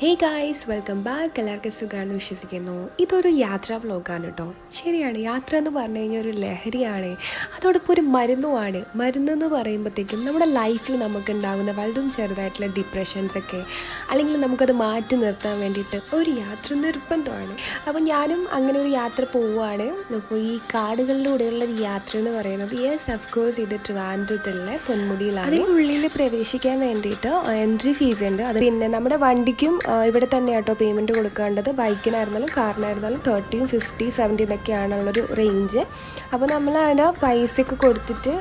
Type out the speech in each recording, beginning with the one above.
Hey guys welcome back എല്ലാവർക്കും സുഖമാണെന്ന് വിശ്വസിക്കുന്നു. ഇതൊരു യാത്രാ വ്ലോഗാണ് കേട്ടോ ശരിയാണ് യാത്ര എന്ന് പറഞ്ഞു കഴിഞ്ഞാൽ ഒരു ലഹരിയാണ്. അതോടൊപ്പം ഒരു മരുന്നുമാണ്. മരുന്ന് എന്ന് പറയുമ്പോഴത്തേക്കും നമ്മുടെ ലൈഫിൽ നമുക്ക് ഉണ്ടാകുന്ന വലുതും ചെറുതായിട്ടുള്ള ഡിപ്രഷൻസൊക്കെ അല്ലെങ്കിൽ നമുക്കത് മാറ്റി നിർത്താൻ വേണ്ടിയിട്ട് ഒരു യാത്ര നിർബന്ധമാണ്. അപ്പോൾ ഞാനും അങ്ങനെ ഒരു യാത്ര പോവുകയാണ്. അപ്പോൾ ഈ കാടുകളിലൂടെയുള്ള ഒരു യാത്ര എന്ന് പറയുന്നത് യെസ് അഫ്കോഴ്സ് ഇത് ട്രിവാൻഡ്രത്തിലെ പൊന്മുടിയിലാണ്. അതിനുള്ളിൽ പ്രവേശിക്കാൻ വേണ്ടിയിട്ട് എൻട്രി ഫീസ് ഉണ്ട്. അത് പിന്നെ നമ്മുടെ വണ്ടിക്കും ഇവിടെ തന്നെ കേട്ടോ പേയ്മെന്റ് കൊടുക്കേണ്ടത് ബൈക്കിനായിരുന്നാലും കാറിനായിരുന്നാലും തേർട്ടിയും ഫിഫ്റ്റി സെവന്റി എന്നൊക്കെയാണുള്ളൊരു റേഞ്ച് അപ്പോൾ നമ്മൾ അതിന്റെ പൈസയൊക്കെ കൊടുത്തിട്ട്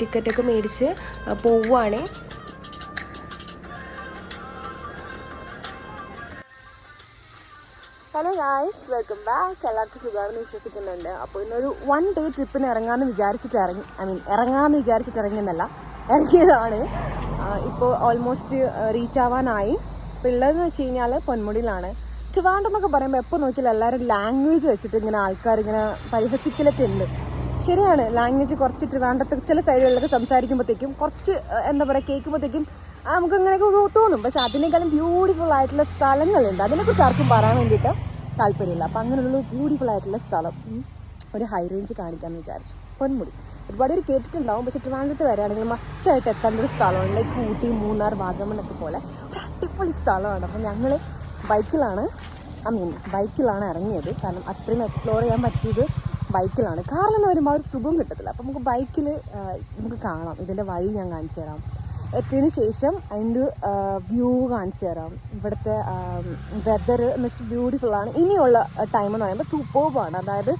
ടിക്കറ്റൊക്കെ മേടിച്ച് പോവുകയാണേ ഹലോ ഗായ്സ് വെൽക്കം ബാക്ക് എല്ലാവർക്കും സുഖമാണെന്ന് വിശ്വസിക്കുന്നുണ്ട്. അപ്പോൾ ഇന്നൊരു വൺ ഡേ ട്രിപ്പിന് ഇറങ്ങാമെന്ന് വിചാരിച്ചിട്ട് ഇറങ്ങി ഐ മീൻ ഇറങ്ങാമെന്ന് വിചാരിച്ചിട്ട് ഇറങ്ങിയെന്നല്ല ഇറങ്ങിയതാണ്. ഇപ്പോൾ ഓൾമോസ്റ്റ് റീച്ച് ആവാനായി. ഇപ്പോൾ ഉള്ളതെന്ന് വെച്ച് കഴിഞ്ഞാൽ പൊന്മുടിയിലാണ്. ട്രിവാൻഡ്രം പറയുമ്പോൾ എപ്പോൾ നോക്കിയാലും എല്ലാവരും ലാംഗ്വേജ് വെച്ചിട്ട് ഇങ്ങനെ ആൾക്കാർ ഇങ്ങനെ പരിഹസിക്കലൊക്കെ ഉണ്ട്. ശരിയാണ് ലാംഗ്വേജ് കുറച്ച് ട്രിവാൻഡ്രത്തെ ചില സൈഡുകളിലൊക്കെ സംസാരിക്കുമ്പോഴത്തേക്കും കുറച്ച് എന്താ പറയുക കേൾക്കുമ്പോഴത്തേക്കും നമുക്ക് അങ്ങനെയൊക്കെ തോന്നും. പക്ഷെ അതിനേക്കാളും ബ്യൂട്ടിഫുൾ ആയിട്ടുള്ള സ്ഥലങ്ങളുണ്ട്. അതിനെക്കുറിച്ച് ആർക്കും പറയാൻ വേണ്ടിയിട്ട് താല്പര്യമില്ല. അപ്പം അങ്ങനെയുള്ള ബ്യൂട്ടിഫുൾ ആയിട്ടുള്ള സ്ഥലം ഒരു ഹൈ റേഞ്ച് കാണിക്കാമെന്ന് വിചാരിച്ചു. പൊന്മുടി. ഒരുപാട് പേര് കേട്ടിട്ടുണ്ടാവും. പക്ഷെ ട്രിവാൻഡ്രത്ത് വരികയാണെങ്കിൽ മസ്റ്റായിട്ട് എത്തേണ്ട ഒരു സ്ഥലമാണ്. ലൈക്ക് ഊട്ടി മൂന്നാർ വാഗമണ്ണൊക്കെ പോലെ. ഒരു അടിപൊളി സ്ഥലമാണ്. അപ്പം ഞങ്ങൾ ബൈക്കിലാണ് ഐ മീൻ ബൈക്കിലാണ് ഇറങ്ങിയത്. കാരണം അത്രയും എക്സ്പ്ലോർ ചെയ്യാൻ പറ്റിയത് ബൈക്കിലാണ്. കാറിലെന്ന് വരുമ്പോൾ ഒരു സുഖം കിട്ടത്തില്ല. അപ്പം നമുക്ക് ബൈക്കിൽ നമുക്ക് കാണാം. ഇതിന്റെ വഴി ഞാൻ കാണിച്ചു തരാം. എത്തിയതിന് ശേഷം അതിന്റെ വ്യൂ കാണിച്ചു തരാം. ഇവിടുത്തെ വെതർ എന്ന് വെച്ചിട്ട് ബ്യൂട്ടിഫുള്ളാണ് ഇനിയുള്ള ടൈം എന്ന് പറയുമ്പോൾ സൂപ്പർബാണ് അതായത്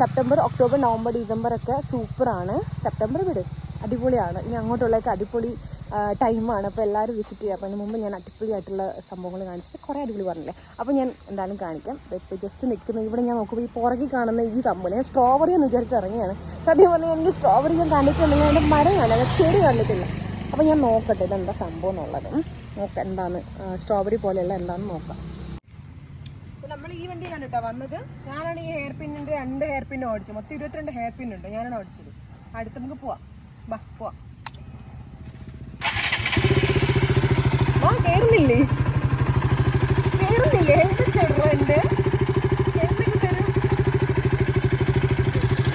സെപ്റ്റംബർ ഒക്ടോബർ നവംബർ ഡിസംബർ ഒക്കെ സൂപ്പറാണ്. സെപ്റ്റംബർ വിട്. അടിപൊളിയാണ്. ഇനി അങ്ങോട്ടുള്ളൊക്കെ അടിപൊളി ടൈമാണ്. അപ്പോൾ എല്ലാവരും വിസിറ്റ് ചെയ്യുക. അപ്പോൾ അതിന് മുമ്പ് ഞാൻ അടിപൊളിയായിട്ടുള്ള സംഭവങ്ങൾ കാണിച്ചിട്ട് കുറേ അടിപൊളി പറഞ്ഞില്ലേ? അപ്പോൾ ഞാൻ എന്തായാലും കാണിക്കാം. ഇപ്പോൾ ജസ്റ്റ് നിൽക്കുന്ന ഇവിടെ ഞാൻ നോക്കുമ്പോൾ ഈ പുറകിൽ കാണുന്ന ഈ സംഭവം. ഞാൻ സ്ട്രോബറി എന്ന് വിചാരിച്ചിട്ട് ഇറങ്ങിയാണ്. സത്യം പറഞ്ഞാൽ എനിക്ക് സ്ട്രോബെറി ഞാൻ കണ്ടിട്ടുണ്ടെങ്കിൽ അതിന്റെ മരം കാണാൻ ചെടി കണ്ടിട്ടില്ല. അപ്പോൾ ഞാൻ നോക്കട്ടെ ഇതെന്താ സംഭവം എന്നുള്ളത്. നോക്കാം. എന്താണ് സ്ട്രോബറി പോലെയുള്ള എന്താണെന്ന് നോക്കാം. ഈ വണ്ടിയിലാണ് കേട്ടോ വന്നത്. ഞാനാണ് ഈ ഹെയർ പിന്നിന്റെ രണ്ട് ഹെയർ പിൻ ഓടിച്ചു മൊത്തം ഇരുപത്തിരണ്ട് ഹെയർ പിൻ ഉണ്ട്. ഞാനാണ് ഓടിച്ചത്. അടുത്ത് നമുക്ക് പോവാം. ബാ പോവാം.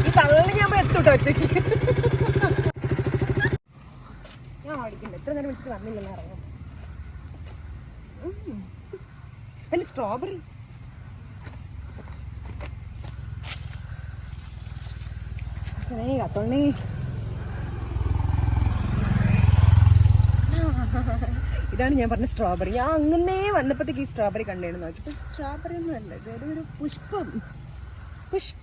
ഈ ഞാൻ എത്തൂട്ടോ ഞാൻ എത്ര നേരം വിളിച്ചിട്ട് വന്നില്ലെന്ന് അറിയാം. സ്ട്രോബെറി സ്നേഹ Tony. ഇതാണ് ഞാൻ പറഞ്ഞ സ്ട്രോബെറി ഞാൻ അങ്ങനെ വന്നപ്പോഴത്തേക്ക് ഈ സ്ട്രോബെറി കണ്ടേന്ന് നോക്കിയപ്പോൾ സ്ട്രോബെറി ഒന്നും അല്ല. ഇതൊരു ഒരു- പുഷ്പം. പുഷ്പ.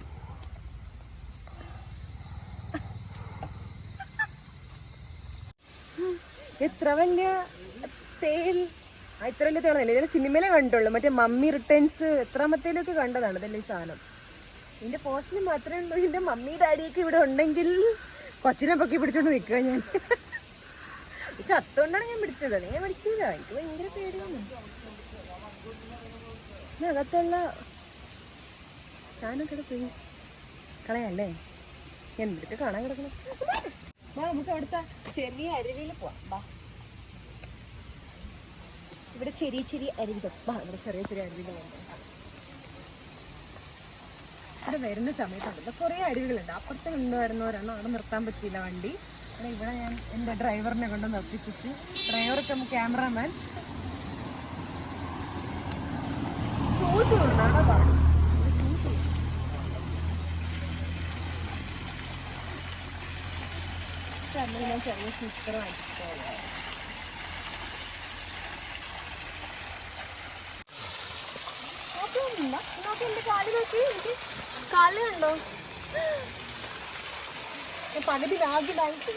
എത്ര വലിയ തേൽ ഇത്ര വലിയ തേളല്ല ഇതിന് സിനിമയിലേ കണ്ടുള്ളൂ. മറ്റേ മമ്മി റിട്ടേൺസ് എത്രാമത്തേലൊക്കെ കണ്ടതാണ് ഇതല്ലേ ഈ സാധനം. ഇതിന്റെ പോസ്റ്റിന് മാത്രമേ ഉള്ളൂ. എന്റെ മമ്മി ഡാഡിയൊക്കെ ഇവിടെ ഉണ്ടെങ്കിൽ കൊച്ചിനെ പൊക്കി പിടിച്ചോണ്ട് നിൽക്കുക ഞാൻ. ചത്തോണ്ടാണ് ഞാൻ പിടിച്ചത്. ഞാൻ പിടിക്കില്ല എനിക്ക് ഭയങ്കര പേടിയാണ്. അകത്തുള്ള ഞാനൊക്കെ പോയി. കളയല്ലേ? എന്തൊക്കെ കാണാൻ കിടക്കണം നമുക്ക് അവിടുത്തെ ചെറിയ അരുവിയിൽ പോവാം. വാ. ഇവിടെ ചെറിയ ചെറിയ അരുവികൾ. വാ ഇവിടെ ചെറിയ ചെറിയ അരുവികളുണ്ട് ഇവിടെ വരുന്ന സമയത്തുണ്ട്. കുറേ അരുവികളുണ്ട്. അപ്പുറത്ത് കൊണ്ടുവരുന്നവരാണ് അവിടെ നിർത്താൻ പറ്റിയില്ല വണ്ടി. ഇവിടെ ഇവിടെ ഞാൻ എന്റെ ഡ്രൈവറിനെ കൊണ്ട് നിർത്തിപ്പിച്ച്. ഡ്രൈവർക്ക് നമുക്ക് ക്യാമറാമാൻ. ഷൂസ് കൊണ്ടാണ് ഷൂസ് ഞാൻ ചെറിയ സ്നിക്കർ വാങ്ങിച്ചിട്ടുള്ളത് നോക്കി എന്റെ കാൽ നോക്കി. എനിക്ക് കാൽ കണ്ടോ? പകുതി രാഗി ഡാൻസ്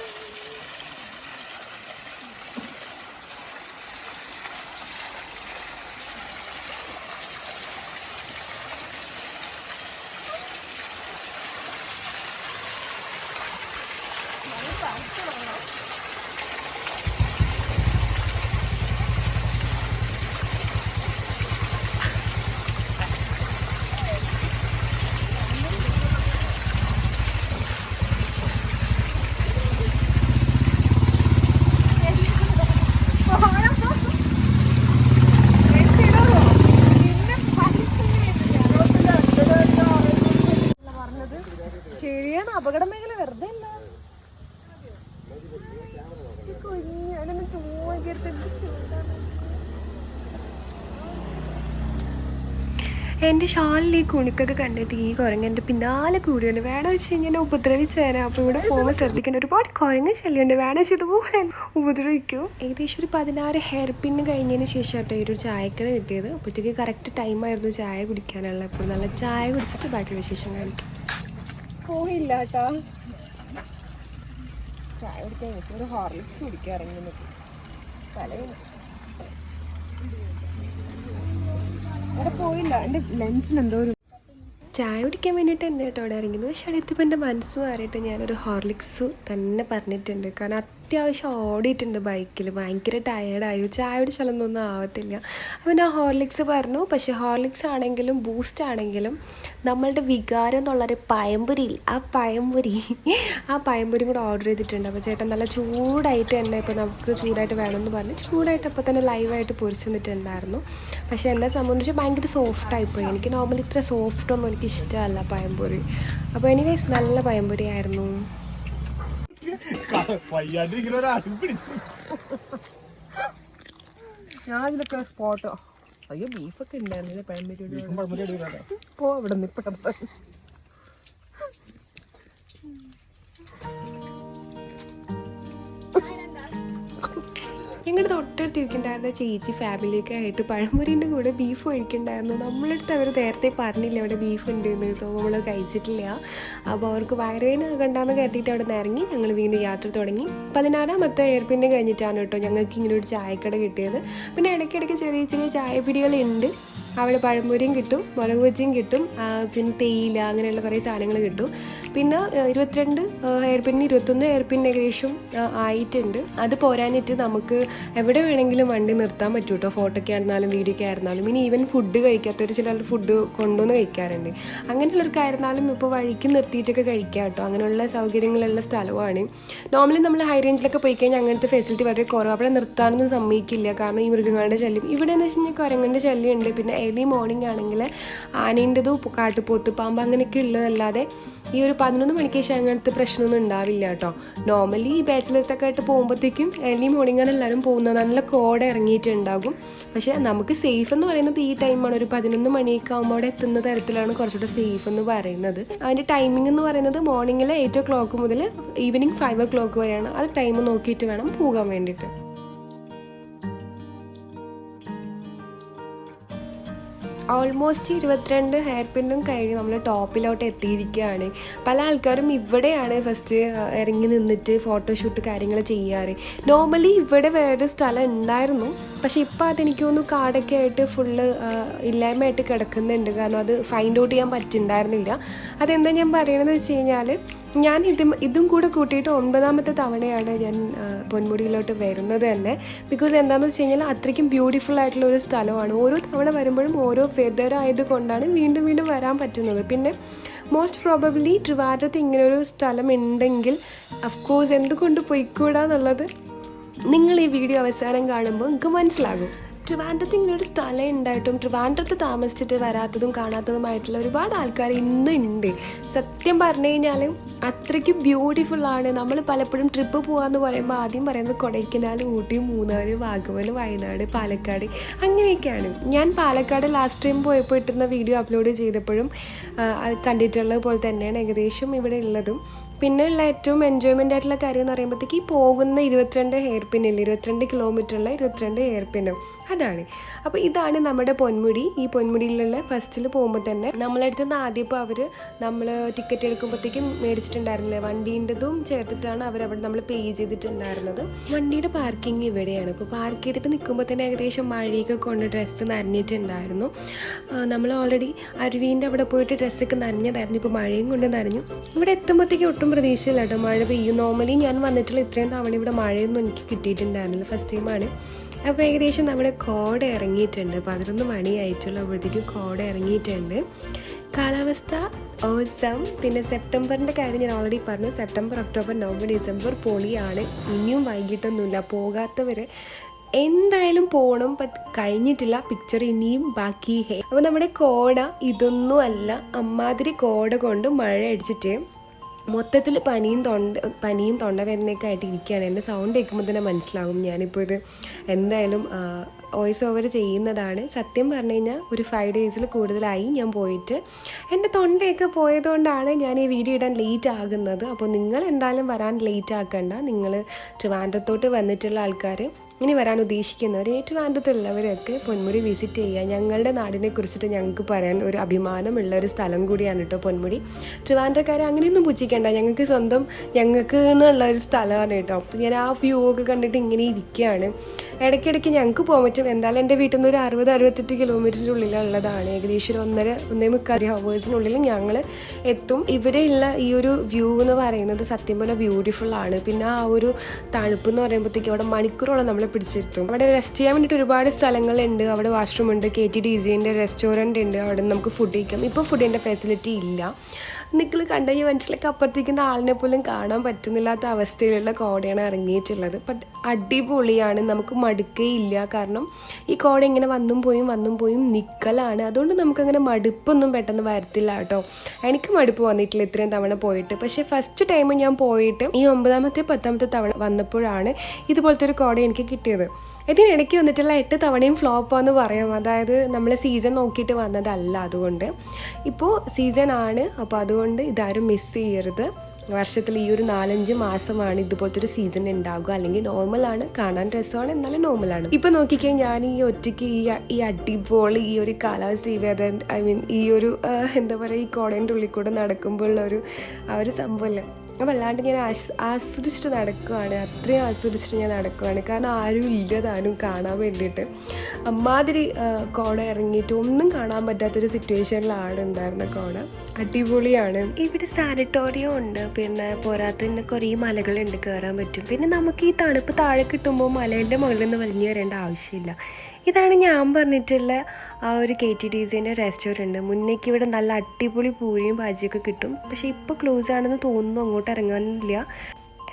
എന്റെ ഷാളിൽ ഈ കുണുക്കൊക്കെ കണ്ടിട്ട് ഈ കുരങ്ങ് എന്റെ പിന്നാലെ കൂടിയുണ്ട് വേണം വെച്ച് കഴിഞ്ഞാൽ ഉപദ്രവിച്ച് തരാം അപ്പോൾ ഇവിടെ പോകുമ്പോൾ ശ്രദ്ധിക്കേണ്ട. ഒരുപാട് കുരങ്ങ് ശല്യമുണ്ട്. വേണം വെച്ച് പോകാൻ ഉപദ്രവിക്കും. ഏകദേശം ഒരു പതിനാറ് ഹെയർ പിന്ന് കഴിഞ്ഞതിന് ശേഷം കേട്ടോ ഈ ഒരു ചായക്കട കിട്ടിയത്. അപ്പോഴത്തേക്ക് കറക്റ്റ് ടൈമായിരുന്നു ചായ കുടിക്കാനുള്ള. അപ്പോൾ നല്ല ചായ കുടിച്ചിട്ട് ബാക്കി വിശേഷം കാണിക്കും പോയില്ല കേട്ടോ ചായ കുടിക്കാൻ ഒരു ഹോർലിക്സ് കുടിക്കാൻ ഇറങ്ങി തലവേദന. ചായ കുടിക്കാൻ വേണ്ടിയിട്ട് എന്നെ കേട്ടോ അവിടെ ഇറങ്ങിയത് പക്ഷേ അടുത്തിപ്പോൾ എന്റെ മനസ്സ് മാറിയിട്ട് ഞാനൊരു ഹോർലിക്സ് തന്നെ പറഞ്ഞിട്ടുണ്ട്. കാരണം അത്യാവശ്യം ഓടിയിട്ടുണ്ട് ബൈക്കിൽ ഭയങ്കര ടയേർഡായി ചായ കുടിച്ചാലൊന്നും ഒന്നും ആവത്തില്ല. അപ്പം ഞാൻ ഹോർലിക്സ് പറഞ്ഞു. പക്ഷേ ഹോർലിക്സ് ആണെങ്കിലും ബൂസ്റ്റ് ആണെങ്കിലും നമ്മളുടെ വികാരം എന്നുള്ളൊരു പയമ്പുരിയിൽ ആ പയമ്പുരി ആ പയമ്പുരിയും കൂടെ ഓർഡർ ചെയ്തിട്ടുണ്ട്. അപ്പോൾ ചേട്ടൻ നല്ല ചൂടായിട്ട് തന്നെ ഇപ്പോൾ നമുക്ക് ചൂടായിട്ട് വേണമെന്ന് പറഞ്ഞ്. ചൂടായിട്ട് അപ്പോൾ തന്നെ ലൈവായിട്ട് പൊരിച്ചു നിന്നിട്ടുണ്ടായിരുന്നു പക്ഷേ എന്നെ സംബന്ധിച്ച് ഭയങ്കര സോഫ്റ്റ് ആയിപ്പോയി. എനിക്ക് നോർമലി ഇത്ര സോഫ്റ്റ് ഒന്നും എനിക്ക് ഇഷ്ടമല്ല പയമ്പൊരി അപ്പോൾ എനിക്ക് നല്ല പയമ്പൊരി ആയിരുന്നു. വയ്യാണ്ടിരിക്കുന്ന ഒരാളും പിടിച്ചു ഞാൻ ഇതിലൊക്കെ സ്പോട്ടോ അയ്യോ ബീഫൊക്കെ ഉണ്ടായിരുന്നില്ല? ബീഫും പോ അവിടെ നിന്ന് ഇപ്പം ഞങ്ങളുടെ തൊട്ടടുത്ത് ചേച്ചി ഫാമിലിയൊക്കെ ആയിട്ട് പഴംപൊരിന്റെ കൂടെ ബീഫ് കഴിക്കുന്നുണ്ടായിരുന്നു നമ്മളടുത്ത് അവർ നേരത്തെ പറഞ്ഞില്ല അവിടെ ബീഫ് ഉണ്ട് എന്ന് സോ നമ്മൾ കഴിച്ചിട്ടില്ല. അപ്പോൾ അവർക്ക് വയറുവേന ആകണ്ടെന്ന് കരുതിയിട്ട് അവിടെ നിന്ന് ഇറങ്ങി ഞങ്ങൾ വീണ്ടും യാത്ര തുടങ്ങി. പതിനാറാമത്തെ എയർപിന്നെ കഴിഞ്ഞിട്ടാണ് കേട്ടോ ഞങ്ങൾക്ക് ഇങ്ങനെ ഒരു ചായക്കട കിട്ടിയത്. പിന്നെ ഇടയ്ക്കിടയ്ക്ക് ചെറിയ ചെറിയ ചായപ്പിടികളുണ്ട് അവിടെ പഴംപൊരിയും കിട്ടും മുളക് ബജിയും കിട്ടും പിന്നെ തേയില അങ്ങനെയുള്ള കുറേ സാധനങ്ങൾ കിട്ടും. പിന്നെ ഇരുപത്തിരണ്ട് ഹെയർ പിൻ ഇരുപത്തൊന്ന് ഹെയർ പിൻ ഏകദേശം ആയിട്ടുണ്ട്. അത് പോരാനിട്ട് നമുക്ക് എവിടെ വേണമെങ്കിലും വണ്ടി നിർത്താൻ പറ്റും കേട്ടോ ഫോട്ടോയ്ക്ക് ആയിരുന്നാലും വീഡിയോയ്ക്ക് ആയിരുന്നാലും. ഇനി ഈവൻ ഫുഡ് കഴിക്കാത്തവർ ചില ഫുഡ് കൊണ്ടുവന്ന് കഴിക്കാറുണ്ട്. അങ്ങനെയുള്ളവർക്കായിരുന്നാലും ഇപ്പോൾ വഴിക്ക് നിർത്തിയിട്ടൊക്കെ കഴിക്കാം കേട്ടോ. അങ്ങനെയുള്ള സൗകര്യങ്ങളുള്ള സ്ഥലമാണ്. നോർമലി നമ്മൾ ഹൈ റേഞ്ചിലൊക്കെ പോയി കഴിഞ്ഞാൽ അങ്ങനത്തെ ഫെസിലിറ്റി വളരെ കുറവ്. അവിടെ നിർത്താനൊന്നും സമ്മതിക്കില്ല. കാരണം ഈ മൃഗങ്ങളുടെ ശല്യം. ഇവിടെ എന്ന് വെച്ച് കഴിഞ്ഞാൽ കുരങ്ങന്റെ ശല്യമുണ്ട്. പിന്നെ ഏർലി മോർണിംഗ് ആണെങ്കിൽ ആനേന്റെതോ കാട്ടുപോത്ത് പാമ്പ് അങ്ങനെയൊക്കെ ഉള്ളതല്ലാതെ ഈ ഒരു പതിനൊന്ന് മണിക്ക് ശേഷം അങ്ങനത്തെ പ്രശ്നമൊന്നും ഉണ്ടാവില്ല കേട്ടോ. നോർമലി ഈ ബാച്ചിലേഴ്സൊക്കെ ആയിട്ട് പോകുമ്പോഴത്തേക്കും ഏർലി മോർണിംഗ് ആണ് എല്ലാവരും പോകുന്നത്. നല്ല കോട ഇറങ്ങിയിട്ടുണ്ടാകും. പക്ഷേ നമുക്ക് സേഫ് എന്ന് പറയുന്നത് ഈ ടൈമാണ് ഒരു പതിനൊന്ന് മണിയൊക്കെ ആകുമ്പോൾ അവിടെ എത്തുന്ന തരത്തിലാണ് കുറച്ചുകൂടെ സേഫ് എന്ന് പറയുന്നത്. അതിന്റെ ടൈമിംഗ് എന്ന് പറയുന്നത് മോർണിംഗിലെ എയ്റ്റ് ഓ ക്ലോക്ക് മുതൽ ഈവനിങ് ഫൈവ് ഓ ക്ലോക്ക് വരെയാണ്. അത് ടൈം നോക്കിയിട്ട് വേണം പോകാൻ വേണ്ടിയിട്ട്. ഓൾമോസ്റ്റ് ഇരുപത്തിരണ്ട് ഹെയർ പിന്നും കഴിഞ്ഞ് നമ്മൾ ടോപ്പിലോട്ട് എത്തിയിരിക്കുകയാണ്. പല ആൾക്കാരും ഇവിടെയാണ് ഫസ്റ്റ് ഇറങ്ങി നിന്നിട്ട് ഫോട്ടോഷൂട്ട് കാര്യങ്ങൾ ചെയ്യാറ്. നോർമലി ഇവിടെ വേറൊരു സ്ഥലം ഉണ്ടായിരുന്നു. പക്ഷേ ഇപ്പോൾ അതെനിക്ക് തോന്നുന്നു കാടൊക്കെ ആയിട്ട് ഫുള്ള് ഇല്ലായ്മയായിട്ട് കിടക്കുന്നുണ്ട്. കാരണം അത് ഫൈൻഡ് ഔട്ട് ചെയ്യാൻ പറ്റുന്നുണ്ടായിരുന്നില്ല അതെന്താ ഞാൻ പറയണതെന്ന് വെച്ച് കഴിഞ്ഞാൽ ഞാൻ ഇതും ഇതും കൂടെ കൂട്ടിയിട്ട് ഒൻപതാമത്തെ തവണയാണ് ഞാൻ പൊന്മുടിയിലോട്ട് വരുന്നത് തന്നെ. ബിക്കോസ് എന്താണെന്ന് വെച്ച് കഴിഞ്ഞാൽ അത്രയ്ക്കും ബ്യൂട്ടിഫുൾ ആയിട്ടുള്ള ഒരു സ്ഥലമാണ്. ഓരോ തവണ വരുമ്പോഴും ഓരോ വെതർ ആയതുകൊണ്ടാണ് വീണ്ടും വീണ്ടും വരാൻ പറ്റുന്നത്. പിന്നെ മോസ്റ്റ് പ്രോബബ്ലി ട്രിവാൻഡ്രത്ത് ഇങ്ങനെ ഒരു സ്ഥലം ഉണ്ടെങ്കിൽ അഫ്കോഴ്സ് എന്തുകൊണ്ട് പൊയ്ക്കൂടാന്നുള്ളത് നിങ്ങൾ ഈ വീഡിയോ അവസാനം കാണുമ്പോൾ നിങ്ങൾക്ക് മനസ്സിലാകും. ട്രിവാൻഡ്രത്ത് ഇങ്ങനെ ഒരു സ്ഥലം ഉണ്ടായിട്ടും ട്രിവാൻഡ്രത്ത് താമസിച്ചിട്ട് വരാത്തതും കാണാത്തതുമായിട്ടുള്ള ഒരുപാട് ആൾക്കാർ ഇന്നും ഉണ്ട് സത്യം പറഞ്ഞു കഴിഞ്ഞാൽ അത്രയ്ക്ക് ബ്യൂട്ടിഫുള്ളാണ് നമ്മൾ പലപ്പോഴും ട്രിപ്പ് പോകാമെന്ന് പറയുമ്പോൾ ആദ്യം പറയുന്നത് കൊടൈക്കനാൽ ഊട്ടി മൂന്നാർ വാഗമൺ വയനാട് പാലക്കാട് അങ്ങനെയൊക്കെയാണ്. ഞാൻ പാലക്കാട് ലാസ്റ്റ് ടൈം പോയപ്പോൾ ഇട്ടുന്ന വീഡിയോ അപ്ലോഡ് ചെയ്തപ്പോഴും കണ്ടിട്ടുള്ളത് പോലെ തന്നെയാണ് ഏകദേശം ഇവിടെ ഉള്ളതും. പിന്നെ ഉള്ള ഏറ്റവും എൻജോയ്മെന്റ് ആയിട്ടുള്ള കാര്യം എന്ന് പറയുമ്പോഴത്തേക്ക് ഈ പോകുന്ന ഇരുപത്തിരണ്ട് ഹെയർ പിന്നില്ല ഇരുപത്തിരണ്ട് കിലോമീറ്ററുള്ള ഇരുപത്തിരണ്ട് ഹെയർ പിന്നും അതാണ്. അപ്പോൾ ഇതാണ് നമ്മുടെ പൊന്മുടി. ഈ പൊന്മുടിയിലുള്ള ഫസ്റ്റിൽ പോകുമ്പോൾ തന്നെ നമ്മളെ നിന്ന് ആദ്യം ഇപ്പോൾ അവർ നമ്മൾ ടിക്കറ്റ് എടുക്കുമ്പോഴത്തേക്കും മേടിച്ചിട്ടുണ്ടായിരുന്നില്ലേ? വണ്ടീന്റെതും ചേർത്തിട്ടാണ് അവർ അവിടെ നമ്മൾ പേ ചെയ്തിട്ടുണ്ടായിരുന്നത്. വണ്ടിയുടെ പാർക്കിംഗ് ഇവിടെയാണ്. ഇപ്പോൾ പാർക്ക് ചെയ്തിട്ട് നിൽക്കുമ്പോൾ തന്നെ ഏകദേശം മഴയൊക്കെ കൊണ്ട് ഡ്രസ്സ് നനഞ്ഞിട്ടുണ്ടായിരുന്നു. നമ്മൾ ഓൾറെഡി അരുവീന്റെ അവിടെ പോയിട്ട് ഡ്രസ്സൊക്കെ നനഞ്ഞതായിരുന്നു. ഇപ്പോൾ മഴയും കൊണ്ട് നനഞ്ഞു. ഇവിടെ എത്തുമ്പോഴത്തേക്ക് ഒട്ടും പ്രതീക്ഷയില്ല കേട്ടോ മഴ പെയ്യും. നോർമലി ഞാൻ വന്നിട്ടുള്ള ഇത്രയും തവണ ഇവിടെ മഴയൊന്നും എനിക്ക് കിട്ടിയിട്ടുണ്ടായിരുന്നില്ല. ഫസ്റ്റ് ടൈമാണ് അപ്പോൾ ഏകദേശം നമ്മുടെ കോട ഇറങ്ങിയിട്ടുണ്ട്. പതിനൊന്ന് മണിയായിട്ടുള്ളപ്പോഴത്തേക്കും കോട ഇറങ്ങിയിട്ടുണ്ട്. കാലാവസ്ഥ ഓസം പിന്നെ സെപ്റ്റംബറിന്റെ കാര്യം ഞാൻ ഓൾറെഡി പറഞ്ഞു. സെപ്റ്റംബർ ഒക്ടോബർ നവംബർ ഡിസംബർ പൊളിയാണ്. ഇനിയും വൈകിട്ടൊന്നുമില്ല. പോകാത്തവർ എന്തായാലും പോകണം ബട്ട് കഴിഞ്ഞിട്ടില്ല. പിക്ചർ ഇനിയും ബാക്കി. ഹേ അപ്പോൾ നമ്മുടെ കോട ഇതൊന്നും അല്ല. അമ്മാതിരി കോട കൊണ്ട് മഴ അടിച്ചിട്ട് മൊത്തത്തിൽ പനിയും തൊണ്ട പനിയും തൊണ്ടവേദനയൊക്കെ ആയിട്ട് ഇരിക്കുകയാണ്. എന്റെ സൗണ്ട് കേൾക്കുമ്പോൾ തന്നെ മനസ്സിലാകും ഞാനിപ്പോൾ ഇത് എന്തായാലും വോയിസ് ഓവർ ചെയ്യുന്നതാണ്. സത്യം പറഞ്ഞു കഴിഞ്ഞാൽ ഒരു ഫൈവ് ഡേയ്സിൽ കൂടുതലായി ഞാൻ പോയിട്ട് എന്റെ തൊണ്ടയൊക്കെ പോയതുകൊണ്ടാണ് ഞാൻ ഈ വീഡിയോ ഇടാൻ ലേറ്റ് ആകുന്നത്. അപ്പോൾ നിങ്ങൾ എന്തായാലും വരാൻ ലേറ്റ് ആക്കണ്ട. നിങ്ങൾ ട്രിവാൻഡ്രത്തോട്ട് വന്നിട്ടുള്ള ആൾക്കാർ ഇനി വരാൻ ഉദ്ദേശിക്കുന്നവർ ഏറ്റുവാൻഡത്തുള്ളവരൊക്കെ പൊന്മുടി വിസിറ്റ് ചെയ്യുക. ഞങ്ങളുടെ നാടിനെ കുറിച്ചിട്ട് ഞങ്ങൾക്ക് പറയാൻ ഒരു അഭിമാനമുള്ള ഒരു സ്ഥലം കൂടിയാണ് കേട്ടോ പൊന്മുടി. ട്രിവാൻഡ്രക്കാരെ അങ്ങനെയൊന്നും പുച്ഛിക്കേണ്ട. ഞങ്ങൾക്ക് സ്വന്തം ഞങ്ങൾക്ക് എന്നുള്ള ഒരു സ്ഥലമാണ് കേട്ടോ ഞാൻ ആ വ്യൂ ഒക്കെ കണ്ടിട്ട് ഇങ്ങനെ ഇരിക്കുകയാണ്. ഇടയ്ക്കിടയ്ക്ക് ഞങ്ങൾക്ക് പോകാൻ പറ്റും. എന്തായാലും എന്റെ വീട്ടിൽ നിന്ന് ഒരു അറുപത് അറുപത്തെട്ട് കിലോമീറ്ററിന്റെ ഉള്ളിലുള്ളതാണ്. ഏകദേശം ഒരു ഒന്നര ഒന്നേ മുക്കാൽ ഹവേഴ്സിനുള്ളിൽ ഞങ്ങൾ എത്തും. ഇവിടെയുള്ള ഈ ഒരു വ്യൂ എന്ന് പറയുന്നത് സത്യം പോലെ ബ്യൂട്ടിഫുൾ ആണ്. പിന്നെ ആ ഒരു തണുപ്പ് എന്ന് പറയുമ്പോഴത്തേക്കും അവിടെ മണിക്കൂറോളം നമ്മളെ പിടിച്ചിരുത്തും. അവിടെ റെസ്റ്റ് ചെയ്യാൻ വേണ്ടിയിട്ട് ഒരുപാട് സ്ഥലങ്ങളുണ്ട്. അവിടെ വാഷ്റൂം ഉണ്ട് കെ ടി ഡി ജിന്റെ റെസ്റ്റോറന്റ് ഉണ്ട്. അവിടെ നമുക്ക് ഫുഡ് കഴിക്കാം. ഇപ്പോൾ ഫുഡിന്റെ ഫെസിലിറ്റി ഇല്ല. നിങ്ങൾ കണ്ട ഈ മനസ്സിലേക്ക് അപ്പുറത്തേക്കുന്ന ആളിനെ പോലും കാണാൻ പറ്റുന്നില്ലാത്ത അവസ്ഥയിലുള്ള കോടയാണ് ഇറങ്ങിയിട്ടുള്ളത്. ബട്ട് അടിപൊളിയാണ്. നമുക്ക് മടുക്കേയില്ല. കാരണം ഈ കോട ഇങ്ങനെ വന്നും പോയും വന്നും പോയും നിൽക്കലാണ് അതുകൊണ്ട് നമുക്കങ്ങനെ മടുപ്പൊന്നും പെട്ടെന്ന് വരത്തില്ല കേട്ടോ. എനിക്ക് മടുപ്പ് വന്നിട്ടില്ല ഇത്രയും തവണ പോയിട്ട്. പക്ഷേ ഫസ്റ്റ് ടൈം ഞാൻ പോയിട്ട് ഈ ഒമ്പതാമത്തെ പത്താമത്തെ തവണ വന്നപ്പോഴാണ് ഇതുപോലത്തെ ഒരു കോട എനിക്ക് കിട്ടിയത്. ഇതിനിടയ്ക്ക് വന്നിട്ടുള്ള എട്ട് തവണയും ഫ്ലോപ്പാന്ന് പറയാം. അതായത് നമ്മൾ സീസൺ നോക്കിയിട്ട് വന്നതല്ല അതുകൊണ്ട്. ഇപ്പോൾ സീസൺ ആണ്. അപ്പോൾ അതുകൊണ്ട് ഇതാരും മിസ് ചെയ്യരുത്. വർഷത്തിൽ ഈ ഒരു നാലഞ്ച് മാസമാണ് ഇതുപോലത്തെ ഒരു സീസൺ ഉണ്ടാകുക അല്ലെങ്കിൽ നോർമലാണ് കാണാൻ രസമാണ്. എന്നാലും നോർമലാണ് ഇപ്പൊ നോക്കിക്കാൻ ഞാൻ ഈ ഒറ്റയ്ക്ക് ഈ ഈ അടിപൊളി ഈ ഒരു കാലാവസ്ഥ ഐ മീൻ ഈ ഒരു എന്താ പറയുക ഈ കോടേന്റെ ഉള്ളിൽ കൂടെ നടക്കുമ്പോഴുള്ള ഒരു ആ ഒരു സംഭവമല്ലേ അപ്പോൾ വല്ലാണ്ട് ഞാൻ ആസ് ആസ്വദിച്ചിട്ട് നടക്കുവാണ്. അത്രയും ആസ്വദിച്ചിട്ട് ഞാൻ നടക്കുവാണ്. കാരണം ആരും ഇല്ല താനും കാണാൻ വേണ്ടിയിട്ട്. അമ്മാതിരി കോട ഇറങ്ങിയിട്ട് ഒന്നും കാണാൻ പറ്റാത്തൊരു സിറ്റുവേഷനിലാണ് ഉണ്ടായിരുന്ന കോട അടിപൊളിയാണ്. ഇവിടെ സാനിറ്റോറിയം ഉണ്ട്. പിന്നെ പോരാത്തതിന് കുറേ മലകളുണ്ട് കയറാൻ പറ്റും. പിന്നെ നമുക്ക് ഈ തണുപ്പ് താഴെ കിട്ടുമ്പോൾ മലേന്റെ മുകളിൽ നിന്ന് വലിഞ്ഞു വരേണ്ട ആവശ്യമില്ല. ഇതാണ് ഞാൻ പറഞ്ഞിട്ടുള്ള ആ ഒരു കെ ടി ഡി സിന്റെ റെസ്റ്റോറന്റ് മുന്നേക്ക് ഇവിടെ നല്ല അടിപൊളി പൂരിയും ഭാജിയൊക്കെ കിട്ടും. പക്ഷേ ഇപ്പോൾ ക്ലോസ് ആണെന്ന് തോന്നുന്നു അങ്ങോട്ട് ഇറങ്ങാനില്ല.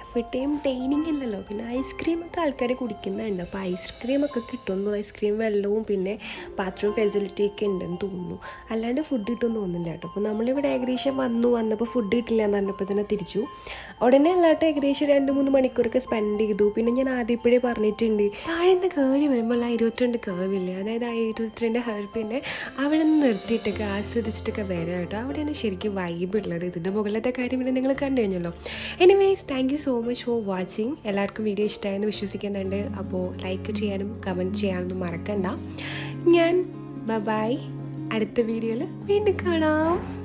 എവിടെയും ഡൈനിങ് ഇല്ലല്ലോ പിന്നെ ഐസ്ക്രീം ഒക്കെ ആൾക്കാർ കുടിക്കുന്നുണ്ട്. അപ്പോൾ ഐസ്ക്രീം ഒക്കെ കിട്ടുമെന്ന് ഐസ്ക്രീം വെള്ളവും പിന്നെ ബാത്റൂം ഫെസിലിറ്റി ഒക്കെ ഉണ്ടെന്ന് തോന്നുന്നു. അല്ലാണ്ട് ഫുഡ് കിട്ടുമെന്ന് തോന്നുന്നില്ല കേട്ടോ. അപ്പോൾ നമ്മളിവിടെ ഏകദേശം വന്നു. വന്നപ്പോൾ ഫുഡ് കിട്ടില്ല എന്ന് പറഞ്ഞപ്പോൾ തന്നെ തിരിച്ചു. ഉടനെ അല്ലാട്ട് ഏകദേശം രണ്ട് മൂന്ന് മണിക്കൂറൊക്കെ സ്പെൻഡ് ചെയ്തു. പിന്നെ ഞാൻ ആദ്യം ഇപ്പോഴേ പറഞ്ഞിട്ടുണ്ട്. താഴെ നിന്ന് കയറി വരുമ്പോൾ ആ ഇരുപത്തിരണ്ട് കേവില്ലേ അതായത് ആ ഇരുപത്തിരണ്ട് ഹെർപ്പിന്റെ അവിടെ നിന്ന് നിർത്തിയിട്ടൊക്കെ ആസ്വദിച്ചിട്ടൊക്കെ വരാം കേട്ടോ. അവിടെയാണ് ശരിക്കും വൈബ് ഉള്ളത്. ഇതിന്റെ മുകളിലത്തെ കാര്യം പിന്നെ നിങ്ങൾ കണ്ടു കഴിഞ്ഞല്ലോ. Anyways thank you so much for watching എല്ലാവർക്കും വീഡിയോ ഇഷ്ടമായെന്ന് വിശ്വസിക്കുന്നുണ്ട്. അപ്പോൾ ലൈക്ക് ചെയ്യാനും കമന്റ് ചെയ്യാനും മറക്കണ്ട. ഞാൻ ബൈ അടുത്ത വീഡിയോയിൽ വീണ്ടും കാണാം.